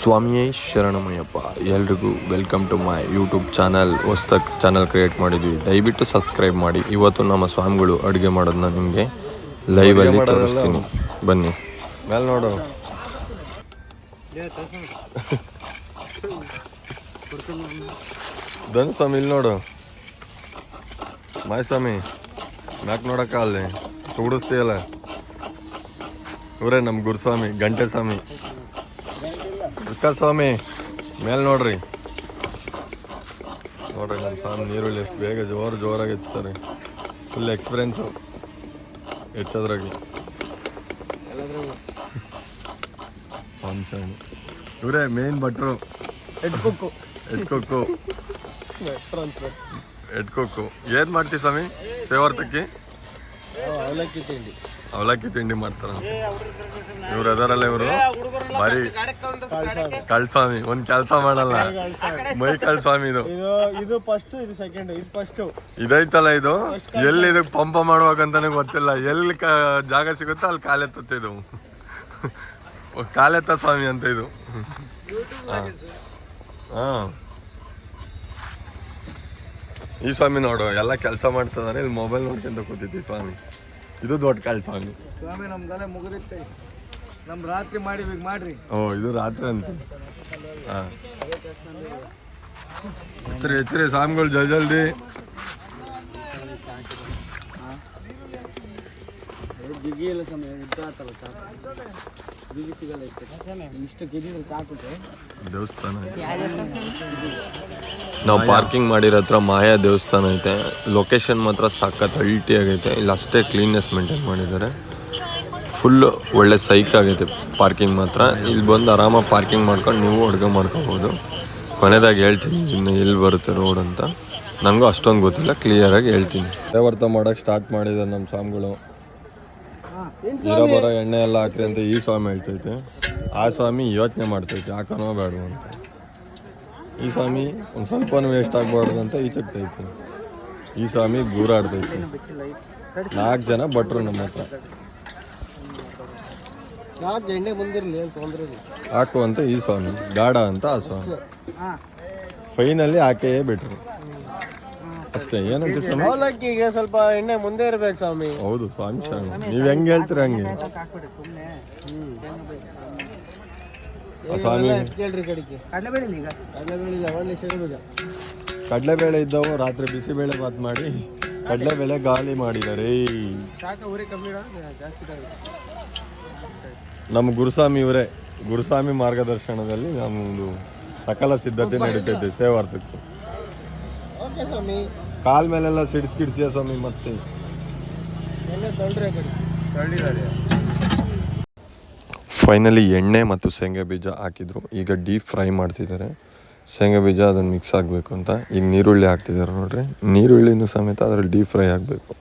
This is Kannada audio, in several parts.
ಸ್ವಾಮಿಯೇ ಶರಣಮಯ್ಯಪ್ಪ. ಎಲ್ರಿಗೂ welcome to my YouTube channel ಹೊಸ್ದಾಗಿ ಚಾನಲ್ ಕ್ರಿಯೇಟ್ ಮಾಡಿದ್ವಿ. ದಯವಿಟ್ಟು ಸಬ್ಸ್ಕ್ರೈಬ್ ಮಾಡಿ. ಇವತ್ತು ನಮ್ಮ ಸ್ವಾಮಿಗಳು ಅಡುಗೆ ಮಾಡೋದನ್ನ ನಿಮಗೆ ಲೈವಲ್ಲಿ ತೋರಿಸ್ತೀನಿ. ಬನ್ನಿ. ಮೇಲೆ ನೋಡು. ಧನು ಸ್ವಾಮಿ ಇಲ್ಲಿ ನೋಡು. ಮಾಯ ಸ್ವಾಮಿ ಮ್ಯಾಕ್ ನೋಡಕ್ಕ ಅಲ್ಲಿ. ಕೂಡಿಸ್ತೀಯಲ್ಲ ಇವರೇ ನಮ್ಮ ಗುರುಸ್ವಾಮಿ ಗಂಟೆ ಸ್ವಾಮಿ. ಇರ್ಕ ಸ್ವಾಮಿ ಮೇಲೆ ನೋಡ್ರಿ. ನೋಡ್ರಿ ನಮ್ಮ ಸ್ವಾಮಿ ನೀರುಳ್ಳಿ ಎಷ್ಟು ಬೇಗ ಜೋರು ಜೋರಾಗಿ ಹೆಚ್ಚುತ್ತಾರೆ ಫುಲ್ ಎಕ್ಸ್ಪೀರಿಯನ್ಸು ಹೆಚ್ಚೋದ್ರಾಗಿ ಫಂಕ್ಷನ್ ಇವರೇ ಮೇನ್ ಭಟ್ರು. ಎಡ್ಕೊಕ್ಕು ಎಟ್ಕೊಕ್ಕು ಎಡ್ಕೊಕ್ಕು ಏನು ಮಾಡ್ತೀವಿ ಸ್ವಾಮಿ ಸೇವಾರ್ಥಕ್ಕೆ ಅವಲಕ್ಕಿ ತಿಂಡಿ. ಅವಲಕ್ಕಿ ತಿಂಡಿ ಮಾಡ್ತಾರ. ಇವ್ರು ಅದಾರಲ್ಲ ಇವರು? ಬಾರಿ ಕಳ್ಸ್ವಾಮಿ ಒಂದ್ ಕೆಲ್ಸ ಮಾಡಲ್ಲ. ಮೈ ಕಳ್ಸ್ವಾಮಿ ಇದು. ಇದು ಫಸ್ಟ್ ಇದು ಸೆಕೆಂಡ್ ಇದು ಫಸ್ಟ್ ಇದೈತಲ್ಲ ಇದು? ಎಲ್ಲಿ ಇದಕ್ ಪಂಪ ಮಾಡ್ಬೇಕಂತಾನೆ ಗೊತ್ತಿಲ್ಲ. ಎಲ್ಲಿ ಕ ಜಾಗ ಸಿಗುತ್ತೋ ಅಲ್ಲಿ ಕಾಲೆತ್ತುತ್ತೆ ಇದು. ಕಾಲೆತ್ತ ಸ್ವಾಮಿ ಅಂತ ಇದು. ಹಾ. ಹಾ ಈ ಸ್ವಾಮಿ ನೋಡು ಎಲ್ಲ ಕೆಲಸ ಮಾಡ್ತಿದಾರೆ ಇಲ್ಲಿ ಮೊಬೈಲ್ ನೋಡ್ಕೊಂತ ಕೂತಿದ್ವಿ ಸ್ವಾಮಿ. ಇದು ದೊಡ್ಡ ಕಾಲ್ ಸ್ವಾಮಿ. ಸ್ವಾಮಿ ನಮ್ದೆಲ್ಲ ಮುಗಿದಿತ್ತೆ ನಮ್ ರಾತ್ರಿ ಮಾಡಿ ಈಗ ಮಾಡ್ರಿ. ಓ ಇದು ರಾತ್ರಿ ಅಂತ. ಹೆಚ್ಚರಿ ಹೆಚ್ಚರಿ ಹೆಚ್ರಿ ಸ್ವಾಮಿಗಳು ಜಲ್ ಜಲ್ದಿ. ಜಿಗಿ ಇಲ್ಲ ಸಮಯ ಉದ್ದ ಆತಲ್ಲ ದೇವಸ್ಥಾನ ನಾವು ಪಾರ್ಕಿಂಗ್ ಮಾಡಿರೋ ಹತ್ರ ಮಾಯಾ ದೇವಸ್ಥಾನ ಐತೆ. ಲೊಕೇಶನ್ ಮಾತ್ರ ಸಖತ್ ಅಲ್ಟಿ ಆಗೈತೆ. ಇಲ್ಲಿ ಅಷ್ಟೇ ಕ್ಲೀನ್ನೆಸ್ ಮೇಂಟೈನ್ ಮಾಡಿದ್ದಾರೆ. ಫುಲ್ ಒಳ್ಳೆ ಸೈಕ್ ಆಗೈತೆ ಪಾರ್ಕಿಂಗ್ ಮಾತ್ರ. ಇಲ್ಲಿ ಬಂದು ಆರಾಮಾಗಿ ಪಾರ್ಕಿಂಗ್ ಮಾಡ್ಕೊಂಡು ನೀವು ಅಡುಗೆ ಮಾಡ್ಕೋಬೋದು. ಕೊನೆದಾಗಿ ಹೇಳ್ತೀನಿ, ಇನ್ನು ಎಲ್ಲಿ ಬರುತ್ತೆ ರೋಡ್ ಅಂತ. ನನಗೂ ಅಷ್ಟೊಂದು ಗೊತ್ತಿಲ್ಲ ಕ್ಲಿಯರಾಗಿ ಹೇಳ್ತೀನಿ. ದೇವರ್ತ ಮಾಡೋಕೆ ಸ್ಟಾರ್ಟ್ ಮಾಡಿದ್ದಾರೆ ನಮ್ಮ ಸ್ವಾಮಿಗಳು. ಇರೋ ಬರೋ ಎಣ್ಣೆ ಎಲ್ಲ ಹಾಕ್ರಿ ಅಂತ ಈ ಸ್ವಾಮಿ ಹೇಳ್ತೈತೆ. ಆ ಸ್ವಾಮಿ ಯೋಚನೆ ಮಾಡ್ತೈತೆ ಯಾಕನೋ ಬೇಡ ಅಂತ. ಈ ಸ್ವಾಮಿ ಒಂದು ಸ್ವಲ್ಪನೂ ವೇಸ್ಟ್ ಆಗಬಾರ್ದು ಅಂತ ಈಚಕ್ತೈತೆ ಈ ಸ್ವಾಮಿ ಗೂರಾಡ್ತೈತೆ. ನಾಲ್ಕು ಜನ ಭಟ್ರು ನಮ್ಮ ಹತ್ರ. ಯಾಕೆ ಎಣ್ಣೆ ಬಂದಿರಲಿ ಅಂತ ತೊಂದ್ರೆ ಹಾಕು ಅಂತ ಈ ಸ್ವಾಮಿ ಗಾಢ ಅಂತ ಆ ಸ್ವಾಮಿ. ಫೈನಲ್ಲಿ ಆಕೆಯೇ ಬಿಟ್ರು. ಅಷ್ಟೇ ಏನಂತ ಅವಲಕ್ಕಿಗೆ ಸ್ವಲ್ಪ ಎಣ್ಣೆ ಮುಂದೆ ಇರ್ಬೇಕು ಸ್ವಾಮಿ. ಹೌದು ಸ್ವಾಮಿ ಸ್ವಾಮಿ ನೀವು ಹೆಂಗೆ ಹೇಳ್ತೀರ ಹಂಗೆ? ಸ್ವಾಮಿ. ಕಡಲೆ ಬೇಳೆ ಕಡಲೆಬೇಳೆ ಇದ್ದವು ರಾತ್ರಿ ಬಿಸಿಬೇಳೆ ಬಾತ್ ಮಾಡಿ ಕಡಲೆಬೇಳೆ ಗಾಳಿ ಮಾಡಿದ್ದಾರೆ. ನಮ್ಮ ಗುರುಸ್ವಾಮಿ ಇವರೇ ಗುರುಸ್ವಾಮಿ ಮಾರ್ಗದರ್ಶನದಲ್ಲಿ ನಮ್ಮದು ಸಕಲ ಸಿದ್ಧತೆ ನಡೀತೈತೆ ಸೇವಾರ್ಥಕ್ಕೆ ಸ್ವಾಮಿ? ಕಾಲ್ ಮೇಲೆಲ್ಲ ಸಿಡಿಸ್ಕಿಡ್ಸಿಯ ಸ್ವಾಮಿ ಮತ್ತೆ? ತೊಳ್ರಿ ಫೈನಲಿ ಎಣ್ಣೆ ಮತ್ತು ಶೇಂಗಾ ಬೀಜ ಹಾಕಿದ್ರು. ಈಗ ಡೀಪ್ ಫ್ರೈ ಮಾಡ್ತಿದ್ದಾರೆ. ಶೇಂಗಾ ಬೀಜ ಅದನ್ನು ಮಿಕ್ಸ್ ಆಗಬೇಕು ಅಂತ. ಈಗ ನೀರುಳ್ಳಿ ಹಾಕ್ತಿದ್ದಾರೆ ನೋಡ್ರಿ. ನೀರುಳ್ಳಿನೂ ಸಮೇತ ಅದ್ರಲ್ಲಿ ಡೀಪ್ ಫ್ರೈ ಆಗಬೇಕು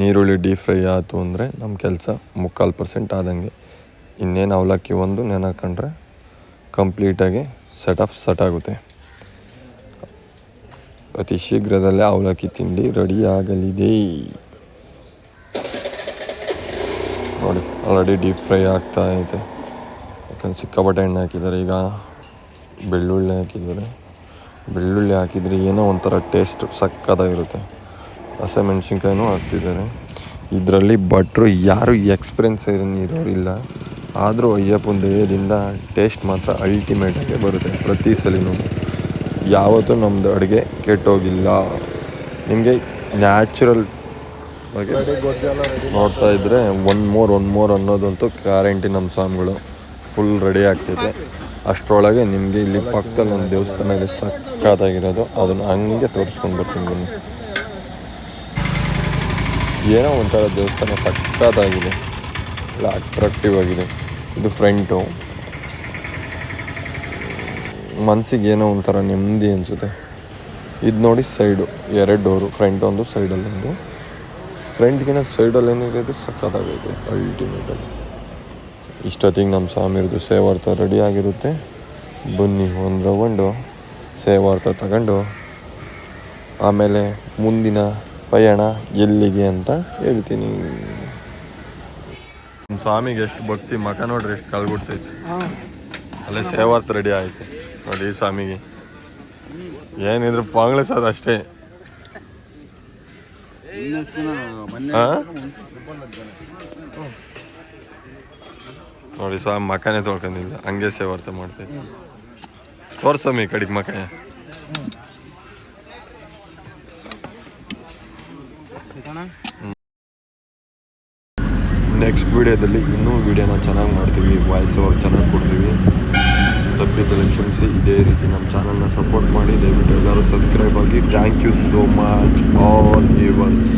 ನೀರುಳ್ಳಿ ಡೀಪ್ ಫ್ರೈ ಆಯಿತು ಅಂದರೆ ನಮ್ಮ ಕೆಲಸ ಮುಕ್ಕಾಲು ಪರ್ಸೆಂಟ್ ಆದಂಗೆ. ಇನ್ನೇನು ಅವಲಕ್ಕಿ ಒಂದು ನೆನೆ ಹಾಕೊಂಡ್ರೆ ಕಂಪ್ಲೀಟಾಗಿ ಸೆಟ್ ಆಫ್ ಸೆಟ್ ಆಗುತ್ತೆ. ಅತಿ ಶೀಘ್ರದಲ್ಲೇ ಅವಲಕ್ಕಿ ತಿಂಡಿ ರೆಡಿ ಆಗಲಿದೆ ನೋಡಿ ಆಲ್ರೆಡಿ ಡೀಪ್ ಫ್ರೈ ಆಗ್ತಾ ಇದೆ. ಯಾಕಂದ್ರೆ ಸಿಕ್ಕಾಪಟ್ಟೆ ಎಣ್ಣೆ ಹಾಕಿದ್ದಾರೆ. ಈಗ ಬೆಳ್ಳುಳ್ಳಿ ಹಾಕಿದ್ದಾರೆ. ಬೆಳ್ಳುಳ್ಳಿ ಹಾಕಿದರೆ ಏನೋ ಒಂಥರ ಟೇಸ್ಟ್ ಸಕ್ಕತ್ತಾಗಿರುತ್ತೆ. ಹಸಿಮೆಣ್ಸಿನ್ಕಾಯಿನೂ ಹಾಕ್ತಿದ್ದಾರೆ. ಇದರಲ್ಲಿ ಭಟ್ರು ಯಾರು ಎಕ್ಸ್ಪೀರಿಯನ್ಸ್ ಇರೋರಿಲ್ಲ. ಆದರೂ ಅಯ್ಯಪ್ಪನ ದೇಹದಿಂದ ಟೇಸ್ಟ್ ಮಾತ್ರ ಅಲ್ಟಿಮೇಟಾಗೆ ಬರುತ್ತೆ ಪ್ರತಿ ಸಲಿನೂ. ಯಾವತ್ತೂ ನಮ್ದು ಅಡುಗೆ ಕೆಟ್ಟೋಗಿಲ್ಲ. ನಿಮಗೆ ನ್ಯಾಚುರಲ್ ಬಗ್ಗೆ ನೋಡ್ತಾ ಇದ್ರೆ ಒನ್ ಮೋರ್ ಒನ್ ಮೋರ್ ಅನ್ನೋದಂತೂ ಗ್ಯಾರಂಟಿ ನಮ್ಮ ಸಾಮ್ಗಳು ಫುಲ್ ರೆಡಿ ಆಗ್ತೈತೆ ಅಷ್ಟರೊಳಗೆ ನಿಮಗೆ ಇಲ್ಲಿ ಪಕ್ಕದಲ್ಲಿ ಒಂದು ದೇವಸ್ಥಾನ ಇದೆ ಸಕ್ಕತ್ತಾಗಿರೋದು ಅದನ್ನು ಹಂಗೆ ತೋರಿಸ್ಕೊಂಡು ಬರ್ತೀನಿ ಬನ್ನಿ. ಏನೋ ಒಂಥರ ದೇವಸ್ಥಾನ ಸಕ್ಕತ್ತಾಗಿದೆ ಅಟ್ರಾಕ್ಟಿವ್ ಆಗಿದೆ. ಇದು ಫ್ರಂಟು ಮನಸ್ಸಿಗೆ ಏನೋ ಒಂಥರ ನೆಮ್ಮದಿ ಅನಿಸುತ್ತೆ. ಇದು ನೋಡಿ ಸೈಡು, ಎರಡು ಡೋರು, ಫ್ರಂಟ್ ಒಂದು, ಸೈಡಲ್ಲಿ ಒಂದು. ಫ್ರಂಟ್ಗಿನ ಸೈಡಲ್ಲಿ ಏನಿರೋದು ಸಕ್ಕತ್ತಾಗೈತೆ ಅಲ್ಟಿಮೇಟಲ್ಲಿ ಇಷ್ಟೊತ್ತಿಗೆ ನಮ್ಮ ಸ್ವಾಮಿರದು ಸೇವಾರ್ಥ ರೆಡಿ ಆಗಿರುತ್ತೆ. ಬನ್ನಿ, ಒಂದು ರೌಂಡು ಸೇವಾರ್ಥ ತಗೊಂಡು. ಆಮೇಲೆ ಮುಂದಿನ ಪಯಣ ಎಲ್ಲಿಗೆ ಅಂತ ಹೇಳ್ತೀನಿ. ಸ್ವಾಮಿಗೆ ಎಷ್ಟು ಭಕ್ತಿ, ಮಕ ನೋಡ್ರಿ ಎಷ್ಟು ಕಳ್ಗುಡ್ತೈತೆ ಅಲ್ಲೇ ಸೇವಾರ್ಥ ರೆಡಿ ಆಯ್ತು. ನೋಡಿ ಸ್ವಾಮಿಗೆ ಏನಿದ್ರು ಪಾಂಗ್ಳಿಸೋದು ಅಷ್ಟೇ. ಆ? ನೋಡಿ ಸ್ವಾಮಿ, ಮಕನೇ ತೊಳ್ಕೊಂಡಿಲ್ಲ ಹಂಗೆ ಸೇವಾರ್ಥ ಮಾಡ್ತೈತೆ ಸ್ವಾಮಿ ಕಡೆಗೆ ಮಕ ನೆಕ್ಸ್ಟ್ ವಿಡಿಯೋದಲ್ಲಿ ಇನ್ನೂ ವಿಡಿಯೋನ ಚೆನ್ನಾಗಿ ಮಾಡ್ತೀವಿ. ವಾಯ್ಸ್ ಚೆನ್ನಾಗಿ ಕೊಡ್ತೀವಿ. ತಪ್ಪಿದ್ದಲ್ಲಿ ಕ್ಷಮಿಸಿ ಇದೇ ರೀತಿ ನಮ್ಮ ಚಾನಲ್ನ ಸಪೋರ್ಟ್ ಮಾಡಿ ದಯವಿಟ್ಟು ಎಲ್ಲರೂ ಸಬ್ಸ್ಕ್ರೈಬ್ ಆಗಿ thank you so much all yours